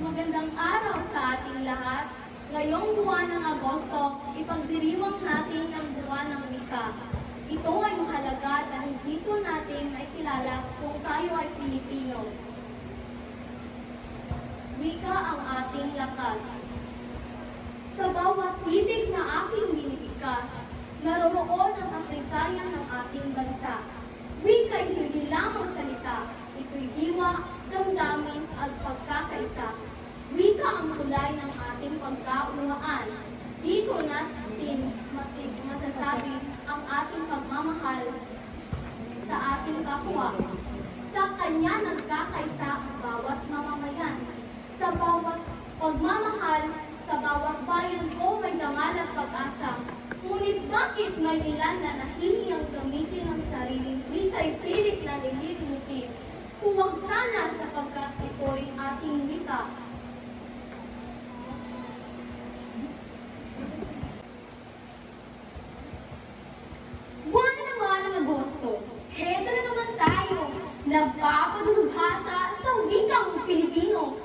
Magandang araw sa ating lahat. Ngayong buwan ng Agosto, ipagdiriwang natin ang buwan ng wika. Ito ay mahalaga dahil dito natin ay kilala kung tayo ay Pilipino. Wika ang ating lakas. Sa bawat titig na aking binibikas, naroroon ang kasaysayan ng ating bansa. Wika'y hindi lamang salita, ito'y diwa, damdamin at pagkakaisa. Wika ang tulay ng ating pagkaunawaan. Dito natin masig masasabi ang ating pagmamahal sa ating kapwa. Sa kanya nagkakaisa bawat mamamayan. Sa bawat pagmamahal, sa bawat bayan ko may dangal at pag-asa. Ngunit bakit may ilan na nahihiyang gamitin ang sariling wika'y pilit na nililimutin? Huwag sana sapagkat ito'y ating wika. Buwan na naman ng Agosto. Heto na naman tayo. Nagpapadulubhasa sa wikang Pilipino.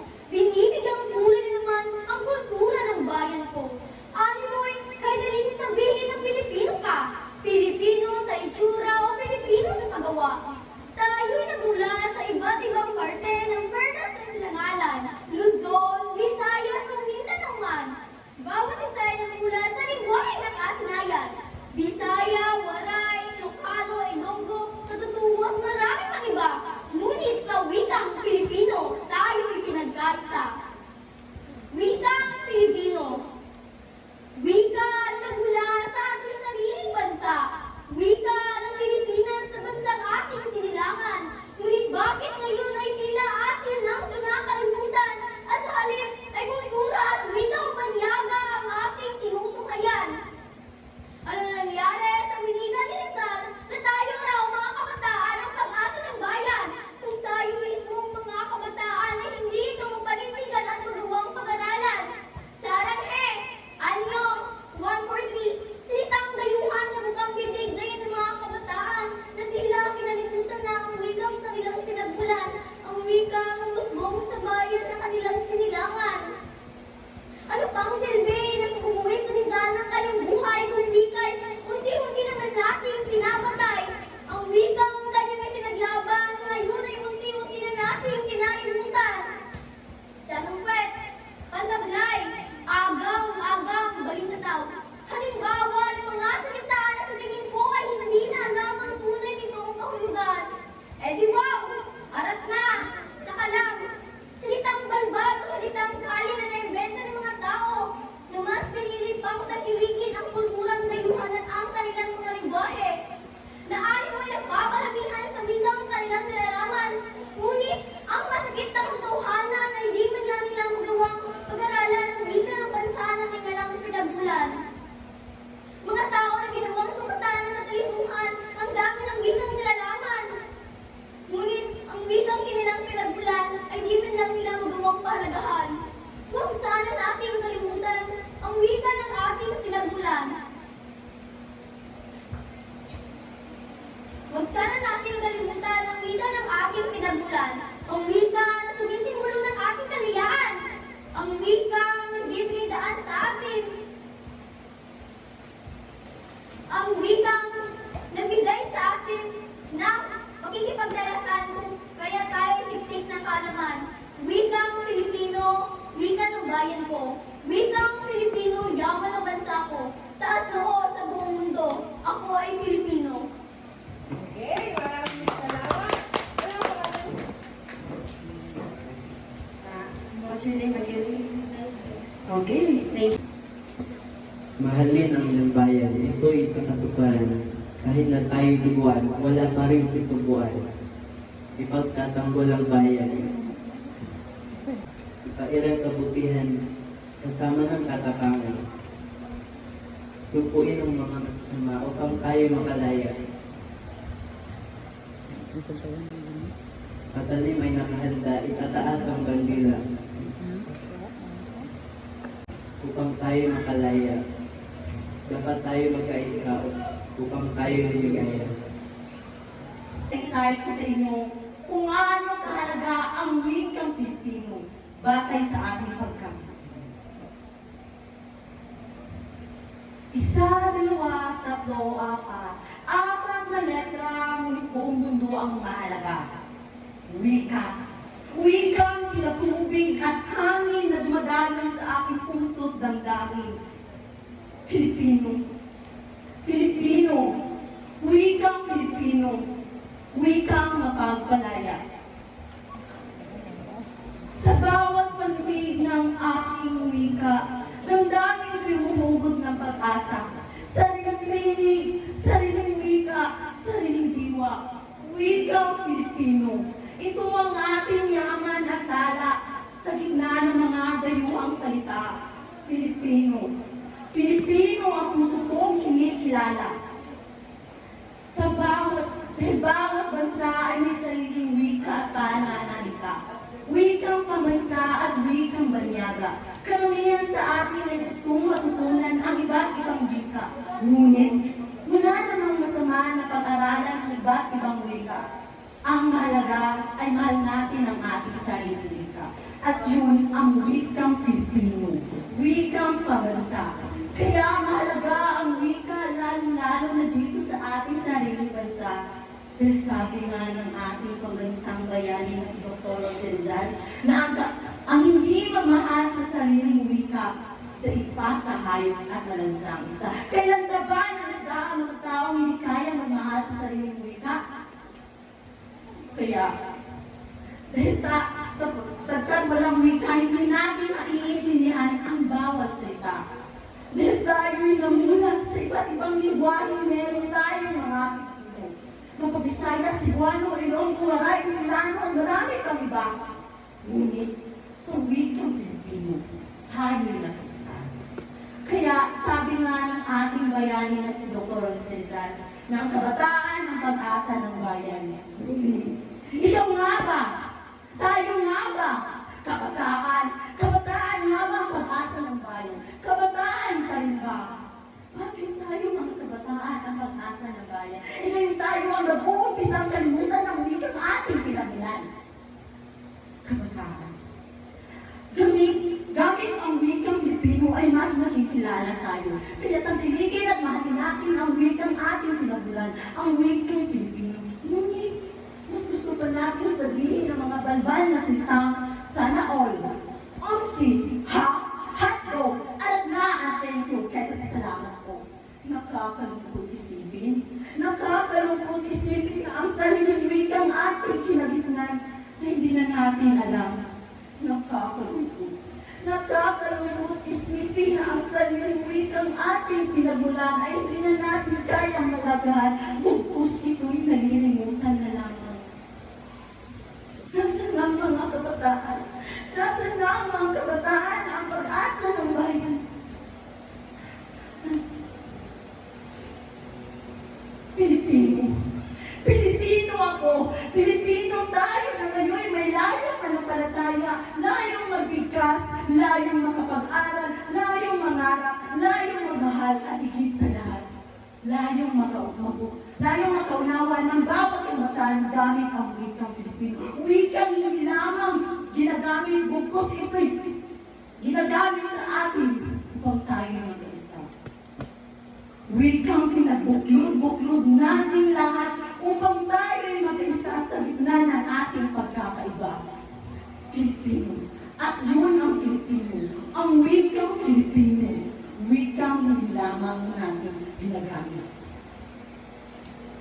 Bayan ko. Wikang Filipino, yaman ng bansa ko. Taas noo sa buong mundo. Ako ay Filipino. Okay, maraming salamat. Ano maraming... Ah, What's your name again? Okay, thank you. Mahalin ang ilang bayan, ito ay sa katuparan. Kahit na tayo diwan, wala pa rin susubuan. Ipagtatanggol ang bayan. Ipairang kabutihan, kasama ng katapangan. Supuin ang mga masasama upang tayo makalaya. Patalim ay nakahanda, itataas ang bandila. Upang tayo makalaya. Dapat tayo magkaisa upang tayo lumigaya. excited ko sa inyo kung gaano kahalaga ang wikang Pilipino. Batay sa ating pagkakita. Isa, dalawa, tatlo, apat. Apat na letra, ngunit buong mundo ang mahalaga. Wika. Wikang kinatubig at hangin na dumadanas sa aking puso't damdamin. Filipino. Filipino. Wikang Filipino. Wikang mapagpalaya. Sa bawat pantig ng aking wika, damdamin ko'y humugot ng pag-asa. Ang mahalaga ay mahal natin ang ating sariling wika. At yun ang wikang Filipino, wikang pambansa. Kaya mahalaga ang wika lalo-lalo na dito sa ating sariling bansa. Dahil sabi nga ng ating pambansang bayani na si Dr. Rizal, na ang, ang hindi magmahal sa sariling wika, daig pa sa hayop at malansang isda. Kailan sa ba ng isda ang mga taong hindi kaya magmahal sa sariling wika? Kaya, dahil ta, sa, sagkat walang wika, hindi natin maiintindihan ang bawat salita. Dahil tayo'y namulat sa iba't ibang liwanag, meron tayong mga Pilipino. Mapabisaya, Cebuano, Ilonggo, Aray, Pilano, at marami pang iba. Ngunit, sa wikang Pilipino, tayo'y nakisa. Kaya sabi nga ng ating bayani na si Dr. Jose Ang kabataan ang pag-asa ng bayan. Ikaw nga ba? Tayo nga ba? Kabataan, kabataan nga ba ang pag-asa ng bayan? Kabataan ka rin ba? Bakit tayo mga kabataan ang pag-asa ng bayan? E tayo ang nag-uumpisang kalimutan ng wikang ating pinagmulan. Kabataan. Gamit, gamit ang wikang Filipino ay mas nakikilala tayo. Kaya tangkiligin at mahalin natin ang wikang ating pinagmulan, ang wikang Filipino. Ngunit, mas gusto pa natin sabihin ng mga balbal na salitang sana all. Onsi, ha, hotdog, at na at thank you kaysa sa salamat po. Nakakalungkot isipin. Nakakalungkot isipin na ang sariling wikang ating kinagisnan na hindi na natin alam. Nakakakalungkot isipin na ang sariling wikang ating pinagmulan ay hindi na natin kayang malagahan. Bugkus ito'y nalilimutan na lamang. Nasaan ang mga kabataan? Nasaan na ang mga kabataan na ang pag-asa ng bayan? Pilipino. Pilipino ako. Pilipino magmahal at higit sa lahat. Layong makaumago, layong makaunawa ng bawat kamataan gamit ang wikang Filipino. Wikang hindi lamang ginagamit bukos ito'y ginagamit sa atin upang tayo mag-isa. Wikang pinagbuklod-buklod natin lahat upang tayo ay mag-isa sa gitna ng ating pagkakaiba. Filipino. At yun ang Filipino. Ang wikang Filipino. Lamang natin ginagamit.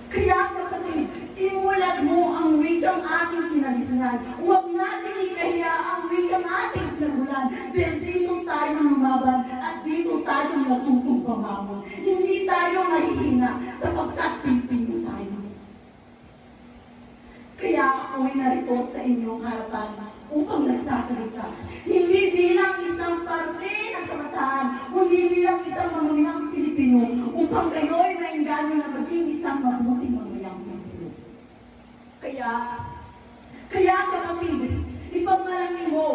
Kaya kapatid, imulat mo ang wikang ating kinagisnan. Huwag natin ikahiya ang wikang ating pinagulan. Dahil dito tayo lumaban at dito tayo natutong pamamon. Hindi tayo mahihina sapagkat Pilipino tayo. Kaya ako'y narito sa inyong harapan upang nagsasalita. Hindi bilang mabuting mamayaman kayo. Kaya, kaya kapatid, ipagmalangin mo,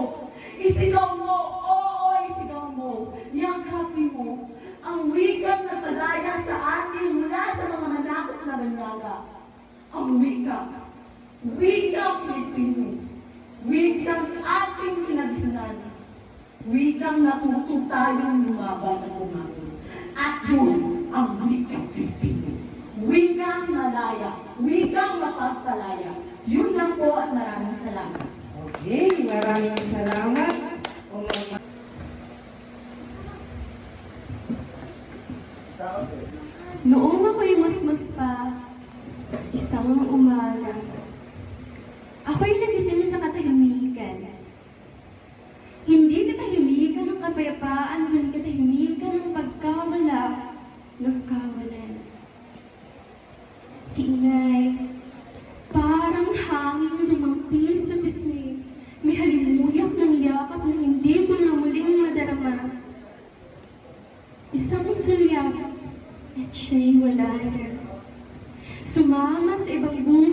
isigaw mo, oo, isigaw mo, yakapin mo, ang wikang nagpadaya sa atin mula sa mga manakot na banyaga. Ang wika, wikang Filipino, wikang ating pinagsanan, wikang natutong tayong lumaban at umano. At yung mapagpalaya, wikang mapagpalaya. Yun lang po at maraming salamat. Okay, maraming salamat. ingay. Parang hangin na dumampil sa pisngi. May halimuyak ng yakap na hindi ko na muling madarama. Isang sulyap at siya'y wala na. Sumama sa ibang buhay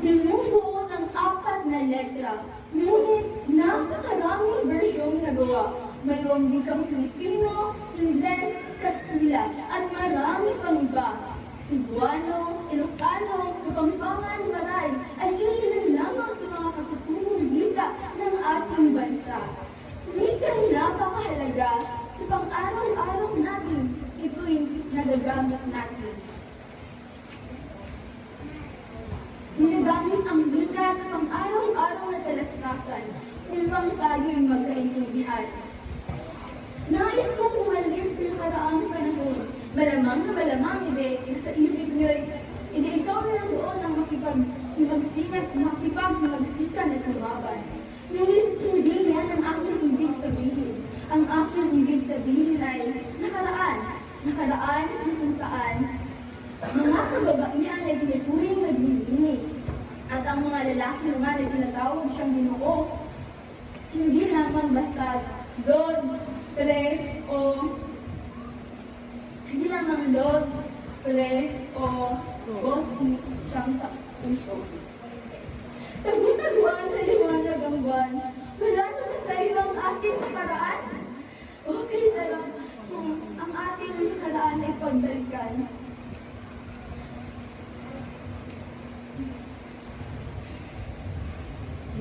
binubuo ng apat na letra. Ngunit napakaraming versyong nagawa. Mayroong wikang Filipino, Ingles, Kastila, at marami pang iba. Cebuano, Ilocano, Kapampangan, Maray ay ilan lamang sa mga katutulong wika ng ating bansa. Wikang napakahalaga sa pang-araw-araw natin, ito'y nagagamit natin. Ginagamit ang wika sa pang-araw-araw na talastasan upang tayo'y magkaintindihan. Nais kong pumalit sa nakaraang panahon. Malamang na malamang, hindi, sa isip niyo'y, hindi ikaw na lang doon ang makipag, magsikat, makipag-magsikan at lumaban. Ngunit hindi yan ang aking ibig sabihin. Ang aking ibig sabihin ay nakaraan. Nakaraan na kung saan mga kababaihan ay tinuturing na binibinig. At ang mga lalaki naman ay tinatawag siyang ginoo. Hindi lamang basta lords, pre, o hindi lamang lords, pre, o boss siyang puso. Tagutagwan sa liwanag ang buwan. Wala na sa iyo ang ating nakaraan. Okay, sarap kung ang ating nakaraan ay pagbalikan.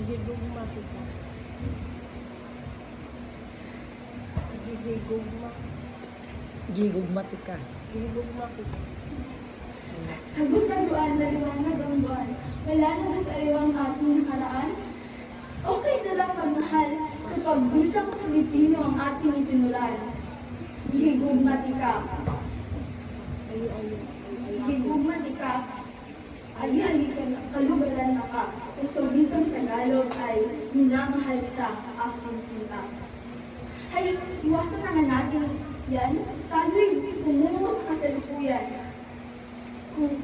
Gigugma kita. Gigugma. Gigugma tika. Gigugma kita. Tagutagwan na liwanag ang buwan. Wala na ba sa iyo ang ating nakaraan? Okay, sarap pagmahal kapag wikang Filipino ang ating itinuran. Higugmatika. Ayo ayo. Higugmatika. Ali-ali ka na, kalubaran na ka. Puso wikang Tagalog ay minamahal kita, aking sinta. Hay, iwasan na nga natin yan. Tayo'y kumungo sa kasalukuyan. Kung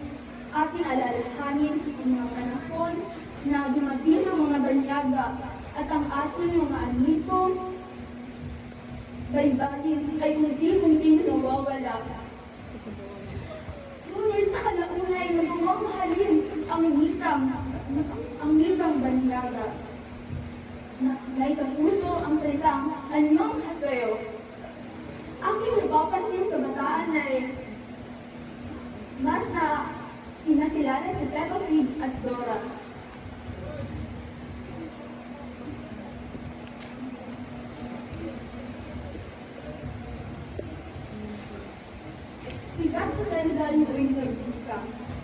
ating alalahanin ang mga panahon na dumating ang mga banyaga at ang ating mga anito, baybayin ay unti-unti nawawala. Ngunit sa kalaunay, nagmamahalin ang wikang, ang wikang banyaga. Na, na isang puso ang salitang anyong hasayo. Aking napapansin kabataan ay mas na pinakilala si Peppa Pig at Dora. Si Gato Rizal Muing Nagbuka.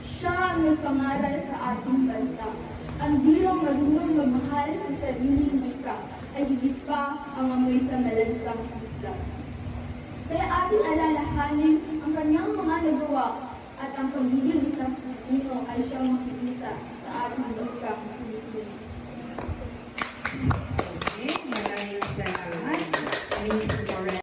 Siya ang nagpangaral sa ating bansa. Ang dirang marunong magmahal sa sariling wika ay higit pa ang amoy sa malansang isla. Kaya ating alalahanin ang kanyang mga nagawa at ang pagiging isang Pilipino ay siyang makikita sa